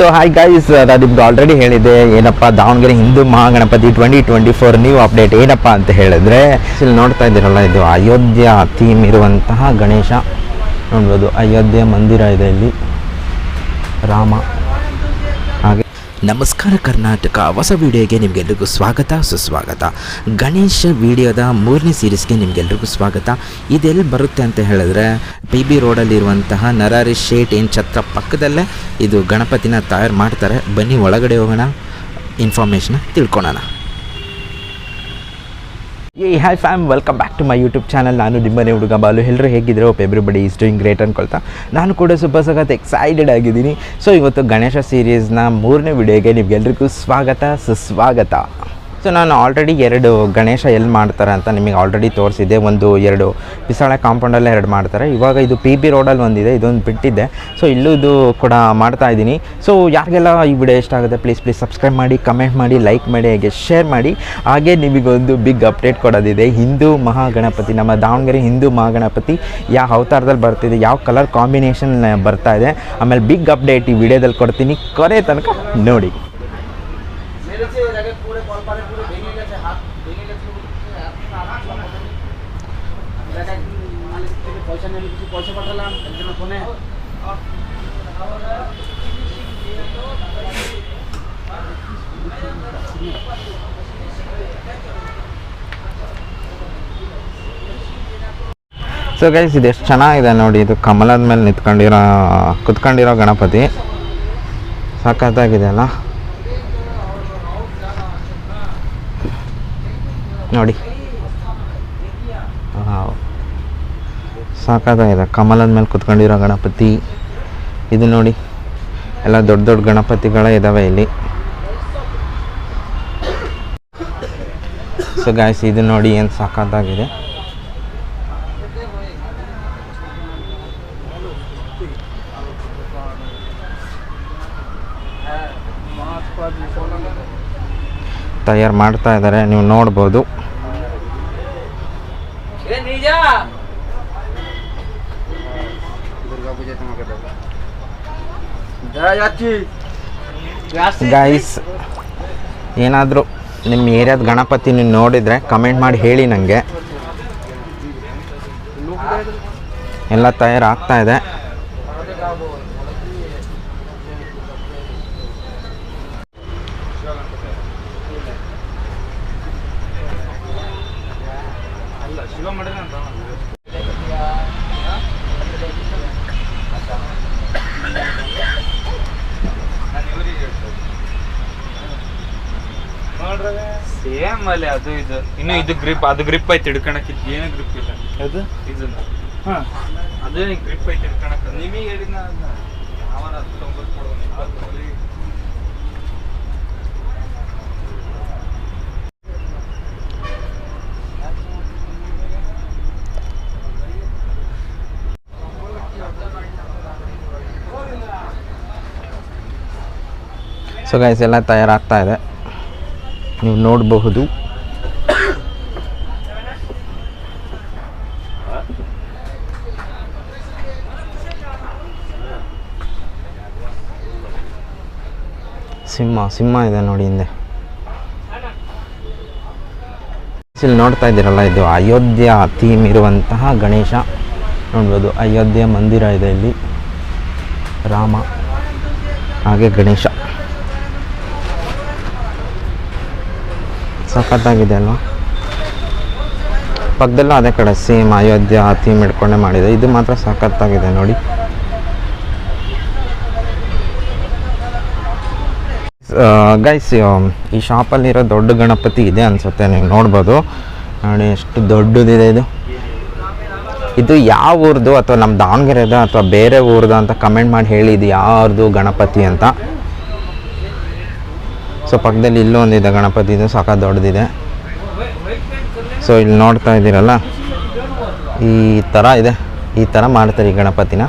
So hi guys ನಾನು ನಿಮ್ಗೆ already ಹೇಳಿದೆ ಏನಪ್ಪ, Davanagere Hindu Mahaganapati twenty twenty four new update ಏನಪ್ಪ ಅಂತ ಹೇಳಿದ್ರೆ, ಇಲ್ಲಿ ನೋಡ್ತಾ ಇದ್ದೀರಲ್ಲ, ಇದು ಅಯೋಧ್ಯ ಥೀಮ್ ಇರುವಂತಹ ಗಣೇಶ. ನೋಡ್ಬೋದು, ಅಯೋಧ್ಯೆ ಮಂದಿರ ಇದೆ ಇಲ್ಲಿ. ರಾಮ. ನಮಸ್ಕಾರ ಕರ್ನಾಟಕ. ಹೊಸ ವಿಡಿಯೋಗೆ ನಿಮಗೆಲ್ರಿಗೂ ಸ್ವಾಗತ, ಸುಸ್ವಾಗತ. ಗಣೇಶ ವಿಡಿಯೋದ ಮೂರನೇ ಸೀರೀಸ್ಗೆ ನಿಮಗೆಲ್ರಿಗೂ ಸ್ವಾಗತ. ಇದೆಲ್ಲಿ ಬರುತ್ತೆ ಅಂತ ಹೇಳಿದ್ರೆ ಪಿ ಬಿ ರೋಡಲ್ಲಿರುವಂತಹ ನರಾರಿ ಶೇಟ್ ಏನು ಛತ್ರ ಪಕ್ಕದಲ್ಲೇ ಇದು ಗಣಪತಿನ ತಯಾರು ಮಾಡ್ತಾರೆ. ಬನ್ನಿ, ಒಳಗಡೆ ಹೋಗೋಣ. ಇನ್ಫಾರ್ಮೇಷನ್ ತಿಳ್ಕೊಳೋಣ ಏ hi fam welcome back to my YouTube channel ನಾನು ನಿಮ್ಮನೆ ಹುಡುಗ ಬಾಲು. ಎಲ್ಲರೂ ಹೇಗಿದ್ರೆ ಒಬ್ಬ ಎವ್ರಿಬಡಿ ಈಸ್ ಡೂಯಿಂಗ್ ಗ್ರೇಟ್ ಅನ್ಕೊಳ್ತಾ. ನಾನು ಕೂಡ ಸ್ವಲ್ಪ ಸಖತ್ ಎಕ್ಸೈಟೆಡ್ ಆಗಿದ್ದೀನಿ. ಸೊ ಇವತ್ತು ಗಣೇಶ ಸೀರೀಸ್ನ ಮೂರನೇ ವಿಡಿಯೋಗೆ ನಿಮಗೆಲ್ರಿಗೂ ಸ್ವಾಗತ, ಸುಸ್ವಾಗತ. ಸೊ ನಾನು ಆಲ್ರೆಡಿ ಎರಡು ಗಣೇಶ ಎಲ್ಲಿ ಮಾಡ್ತಾರೆ ಅಂತ ನಿಮಗೆ ಆಲ್ರೆಡಿ ತೋರಿಸಿದ್ದೆ. ಒಂದು ಎರಡು ಪಿಸಾಳೆ ಕಾಂಪೌಂಡಲ್ಲೇ ಎರಡು ಮಾಡ್ತಾರೆ. ಇವಾಗ ಇದು ಪಿ ಬಿ ರೋಡಲ್ಲಿ ಒಂದಿದೆ, ಇದೊಂದು ಬಿಟ್ಟಿದ್ದೆ. ಸೊ ಇಲ್ಲೂ ಇದು ಕೂಡ ಮಾಡ್ತಾ ಇದ್ದೀನಿ. ಸೊ ಯಾರಿಗೆಲ್ಲ ಈ ವಿಡಿಯೋ ಇಷ್ಟ ಆಗುತ್ತೆ ಪ್ಲೀಸ್ ಪ್ಲೀಸ್ ಸಬ್ಸ್ಕ್ರೈಬ್ ಮಾಡಿ ಕಮೆಂಟ್ ಮಾಡಿ ಲೈಕ್ ಮಾಡಿ, ಹಾಗೆ ಶೇರ್ ಮಾಡಿ. ಹಾಗೆ ನಿಮಗೊಂದು ಬಿಗ್ ಅಪ್ಡೇಟ್ ಕೊಡೋದಿದೆ. ಹಿಂದೂ ಮಹಾಗಣಪತಿ, ನಮ್ಮ ದಾವಣಗೆರೆ ಹಿಂದೂ ಮಹಾಗಣಪತಿ ಯಾವ ಅವತಾರದಲ್ಲಿ ಬರ್ತಿದೆ, ಯಾವ ಕಲರ್ ಕಾಂಬಿನೇಷನ್ ಬರ್ತಾ ಇದೆ. ಆಮೇಲೆ ಬಿಗ್ ಅಪ್ಡೇಟ್ ಈ ವಿಡಿಯೋದಲ್ಲಿ ಕೊಡ್ತೀನಿ. ಕೊನೆ ತನಕ ನೋಡಿ. মেরেছে এর আগে পুরো কলপারে পুরো ভেঙে গেছে হাত ভেঙে গেছে দেখ মালিক থেকে পয়সা নিয়ে আমি কিছু পয়সা পাঠালাম একজনের ফোনে ಸೊ ಗೈಸ್ ಇದು ಎಷ್ಟು ಚೆನ್ನಾಗಿದೆ ನೋಡಿ ಇದು ಕಮಲದ ಮೇಲೆ ನಿಂತ್ಕೊಂಡಿರೋ ಕುತ್ಕೊಂಡಿರೋ ಗಣಪತಿ ಸಖತ್ತಾಗಿದೆ ಅಲ್ಲ ನೋಡಿ. ಸಾಕಾಗಿದೆ ಕಮಲದ ಮೇಲೆ ಕುತ್ಕೊಂಡಿರೋ ಗಣಪತಿ. ಇದು ನೋಡಿ, ಎಲ್ಲ ದೊಡ್ಡ ದೊಡ್ಡ ಗಣಪತಿಗಳೇ ಇದ್ದಾವೆ ಇಲ್ಲಿ. ಸೊ ಗಾಯ್ಸ್ ಇದು ನೋಡಿ ಏನು ಸಾಕಾದಾಗಿದೆ ತಯಾರು ಮಾಡ್ತಾ ಇದ್ದಾರೆ ನೀವು ನೋಡ್ಬೋದು. দুর্গা পুজোয় তোমাকে দেবো যা যাচ্ছি ಗೈಸ್ ಏನಾದರೂ ನಿಮ್ಮ ಏರಿಯಾದ ಗಣಪತಿ ನೀವು ನೋಡಿದರೆ ಕಮೆಂಟ್ ಮಾಡಿ ಹೇಳಿ ನನಗೆ ಎಲ್ಲ ತಯಾರಾಗ್ತಾ ಇದೆ ಸೇಮ್ ಅಲ್ಲಿ ಅದು ಇದು. ಇನ್ನು ಇದು ಗ್ರಿಪ್ ಅದು ಗ್ರಿಪ್ ಐತಿ ಹಿಡ್ಕೊಳಕ್ ಇದು ಏನು ಗ್ರಿಪ್ ಇಲ್ಲ. ಅದು ಇದು ಹಾ. ಅದೇ ಗ್ರಿಪ್ ಐತಿ ಹಿಡ್ಕೊಳಕ್ ನಿಮಗೆ ಹೇಳಿದ್ನ ಅದನ್ನ? ಯಾವನ ಹತ್ತೊಂಬತ್ತು ಕೊಡು ಒಂದು ಇಪ್ಪತ್ತು ಕೊಡು. ಸೊ ಗೈಸ್ ಎಲ್ಲ ತಯಾರಾಗ್ತಾ ಇದೆ. ನೀವು ನೋಡಬಹುದು. ಸಿಂಹ ಸಿಂಹ ಇದೆ ನೋಡಿ ಹಿಂದೆ. ಇಲ್ಲಿ ನೋಡ್ತಾ ಇದ್ದೀರಲ್ಲ, ಇದು ಅಯೋಧ್ಯ ಥೀಮ್ ಇರುವಂತಹ ಗಣೇಶ. ನೋಡ್ಬೋದು, ಅಯೋಧ್ಯೆ ಮಂದಿರ ಇದೆ ಇಲ್ಲಿ. ರಾಮ, ಹಾಗೆ ಗಣೇಶ. ಸಖತ್ತಾಗಿದೆ ಅಲ್ವಾ? ಪಕ್ಕದಲ್ಲೂ ಅದೇ ಕಡೆ ಸೇಮ್ ಅಯೋಧ್ಯ ಥೀಮ್ ಹಿಡ್ಕೊಂಡೆ ಮಾಡಿದೆ. ಇದು ಮಾತ್ರ ಸಖತ್ತಾಗಿದೆ ನೋಡಿ. ಗೈಸ್ ಈ ಶಾಪಲ್ಲಿರೋ ದೊಡ್ಡ ಗಣಪತಿ ಇದೆ ಅನಿಸುತ್ತೆ, ನೀವು ನೋಡ್ಬೋದು. ನೋಡಿ, ಎಷ್ಟು ದೊಡ್ಡದಿದೆ ಇದು. ಇದು ಯಾವ ಊರ್ದು ಅಥವಾ ನಮ್ಮ ದಾವಣಗೆರೆದ ಅಥವಾ ಬೇರೆ ಊರ್ದು ಅಂತ ಕಮೆಂಟ್ ಮಾಡಿ ಹೇಳಿ, ಇದು ಯಾರ್ದು ಗಣಪತಿ ಅಂತ. ಸೊ ಪಕ್ಕದಲ್ಲಿ ಇಲ್ಲೂ ಒಂದಿದೆ ಗಣಪತಿ ಇದು, ಸಾಕ ದೊಡ್ಡದಿದೆ. ಸೊ ಇಲ್ಲಿ ನೋಡ್ತಾ ಇದ್ದೀರಲ್ಲ, ಈ ಥರ ಇದೆ. ಈ ಥರ ಮಾಡ್ತಾರೆ ಈ ಗಣಪತಿನ.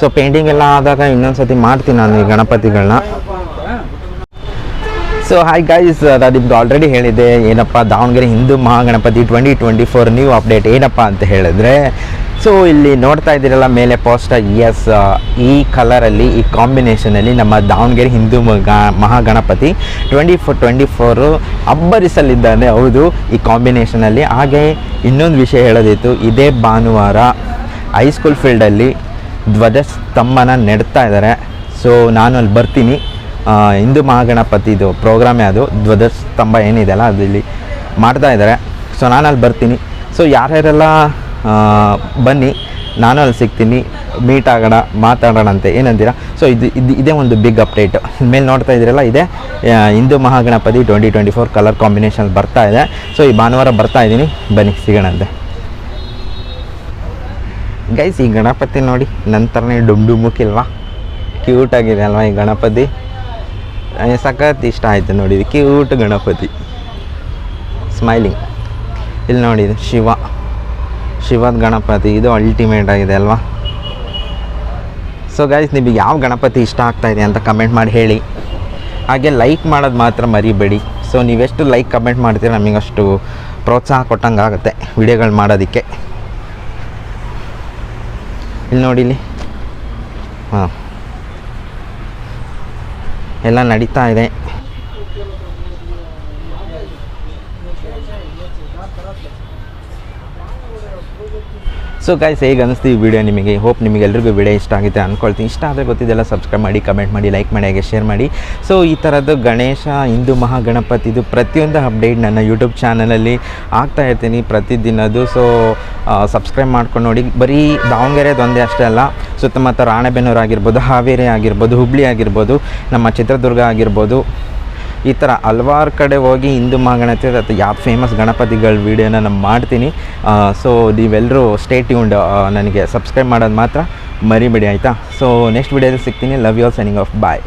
ಸೊ ಪೇಂಟಿಂಗ್ ಎಲ್ಲ ಆದಾಗ ಇನ್ನೊಂದು ಸತಿ ಮಾಡ್ತೀನಿ ನಾನು ಈ ಗಣಪತಿಗಳನ್ನ ಸೊ ಹಾಯ್ ಗೈಸ್ ನಾನು ಆಲ್ರೆಡಿ ಹೇಳಿದ್ದೆ, ಏನಪ್ಪ Davanagere Hindu Mahaganapati twenty twenty four new update ಏನಪ್ಪ ಅಂತ ಹೇಳಿದ್ರೆ ಸೊ ಇಲ್ಲಿ ನೋಡ್ತಾ ಇದ್ದೀರಲ್ಲ, ಮೇಲೆ ಪೋಸ್ಟರ್ ಎಸ್ ಈ ಕಲರಲ್ಲಿ ಈ ಕಾಂಬಿನೇಷನಲ್ಲಿ ನಮ್ಮ Davanagere Hindu Mahaganapati twenty four twenty four ಅಬ್ಬರಿಸಲಿದ್ದಾನೆ. ಹೌದು, ಈ ಕಾಂಬಿನೇಷನಲ್ಲಿ ಹಾಗೆ ಇನ್ನೊಂದು ವಿಷಯ ಹೇಳೋದಿತ್ತು, ಇದೇ ಭಾನುವಾರ ಹೈಸ್ಕೂಲ್ ಫೀಲ್ಡಲ್ಲಿ ಧ್ವಜಸ್ತಂಭನ ನೆಡ್ತಾ ಇದ್ದಾರೆ. ಸೊ ನಾನು ಅಲ್ಲಿ ಬರ್ತೀನಿ. ಹಿಂದೂ ಮಹಾಗಣಪತಿದು ಪ್ರೋಗ್ರಾಮೇ ಅದು ಧ್ವಜಸ್ತಂಭ ಏನಿದೆಯಲ್ಲ ಅದು ಇಲ್ಲಿ ಮಾಡ್ತಾ ಇದ್ದಾರೆ. ಸೊ ನಾನು ಅಲ್ಲಿ ಬರ್ತೀನಿ. ಸೊ ಯಾರ್ಯಾರೆಲ್ಲ ಬನ್ನಿ ನಾನು ಅಲ್ಲಿ ಸಿಗ್ತೀನಿ ಮೀಟ್ ಆಗೋಣ ಮಾತಾಡೋಣ ಅಂತ ಏನಂತೀರಾ? ಸೊ ಇದು ಇದು ಇದೇ ಒಂದು ಬಿಗ್ ಅಪ್ಡೇಟ್ ಮೇಲೆ ನೋಡ್ತಾ ಇದ್ದೀರಲ್ಲ, ಇದೆ. Hindu Mahaganapati twenty twenty four colour combination ಬರ್ತಾ ಇದೆ. ಸೊ ಈ ಭಾನುವಾರ ಬರ್ತಾ ಇದ್ದೀನಿ. ಬನ್ನಿ, ಸಿಗೋಣಂತೆ. ಗೈಸ್ ಈ ಗಣಪತಿ ನೋಡಿ, ನಂತರನೇ ಡುಮ್ ಡುಮುಕಿಲ್ವಾ ಕ್ಯೂಟ್ ಆಗಿದೆ ಅಲ್ವಾ ಈ ಗಣಪತಿ? ಸಖತ್ ಇಷ್ಟ ಆಯಿತು ನೋಡಿ ಕ್ಯೂಟ್ ಗಣಪತಿ. ಸ್ಮೈಲಿಂಗ್ ಇಲ್ಲಿ ನೋಡಿ ಶಿವ. ಶಿವದ ಗಣಪತಿ, ಇದು ಅಲ್ಟಿಮೇಟ್ ಆಗಿದೆ ಅಲ್ವಾ? ಸೊ ಗೈಸ್ ನಿಮಗೆ ಯಾವ ಗಣಪತಿ ಇಷ್ಟ ಆಗ್ತಾ ಇದೆ ಅಂತ ಕಮೆಂಟ್ ಮಾಡಿ ಹೇಳಿ. ಹಾಗೆ ಲೈಕ್ ಮಾಡೋದು ಮಾತ್ರ ಮರಿಬೇಡಿ. ಸೊ ನೀವೆಷ್ಟು ಲೈಕ್ ಕಮೆಂಟ್ ಮಾಡ್ತೀರ ಅಷ್ಟು ಪ್ರೋತ್ಸಾಹ ಕೊಟ್ಟಂಗೆ ಆಗುತ್ತೆ ವಿಡಿಯೋಗಳು ಮಾಡೋದಕ್ಕೆ. ಇಲ್ಲಿ ನೋಡಿ ಇಲ್ಲಿ. ಹಾಂ. ಎಲ್ಲ ನಡೀತಾ ಇದೆ. ಸೊ ಗೈಸ್ ಹೇಗೆ ಅನಿಸ್ತು ಈ ವಿಡಿಯೋ ನಿಮಗೆ? ಹೋಪ್ ನಿಮಗೆಲ್ರಿಗೂ ವಿಡಿಯೋ ಇಷ್ಟ ಆಗಿದೆ ಅಂದ್ಕೊಳ್ತೀನಿ ಇಷ್ಟ ಆದರೆ ಗೊತ್ತಿದ್ದೆಲ್ಲ ಸಬ್ಸ್ಕ್ರೈಬ್ ಮಾಡಿ ಕಮೆಂಟ್ ಮಾಡಿ ಲೈಕ್ ಮಾಡಿ, ಹಾಗೆ ಶೇರ್ ಮಾಡಿ. ಸೊ ಈ ಥರದ್ದು ಗಣೇಶ, ಹಿಂದೂ ಮಹಾಗಣಪತಿದು ಪ್ರತಿಯೊಂದು ಅಪ್ಡೇಟ್ ನನ್ನ ಯೂಟ್ಯೂಬ್ ಚಾನಲಲ್ಲಿ ಆಗ್ತಾ ಇರ್ತೀನಿ ಪ್ರತಿದಿನದ್ದು. ಸೊ ಸಬ್ಸ್ಕ್ರೈಬ್ ಮಾಡ್ಕೊಂಡು ನೋಡಿ. ಬರೀ ದಾವಣಗೆರೆದೊಂದೇ ಅಷ್ಟೇ ಅಲ್ಲ, ಸುತ್ತಮುತ್ತ ರಾಣೆಬೆನ್ನೂರು ಆಗಿರ್ಬೋದು, ಹಾವೇರಿ ಆಗಿರ್ಬೋದು, ಹುಬ್ಳಿ ಆಗಿರ್ಬೋದು, ನಮ್ಮ ಚಿತ್ರದುರ್ಗ ಆಗಿರ್ಬೋದು ಈ ಥರ ಹಲ್ವಾರು ಕಡೆ ಹೋಗಿ ಹಿಂದೂ ಮಹಾಗಣಪತಿ ಅಥವಾ ಯಾವ ಫೇಮಸ್ ಗಣಪತಿಗಳ ವೀಡಿಯೋನ ನಾನು ಮಾಡ್ತೀನಿ. ಸೊ ನೀವೆಲ್ಲರೂ ಸ್ಟೇಟ್ ಯೂಂಡ್ ನನಗೆ ಸಬ್ಸ್ಕ್ರೈಬ್ ಮಾಡೋದು ಮಾತ್ರ ಮರಿಬೇಡಿ, ಆಯಿತಾ? ಸೊ ನೆಕ್ಸ್ಟ್ ವೀಡಿಯೋದಲ್ಲಿ ಸಿಗ್ತೀನಿ. Love you all signing off bye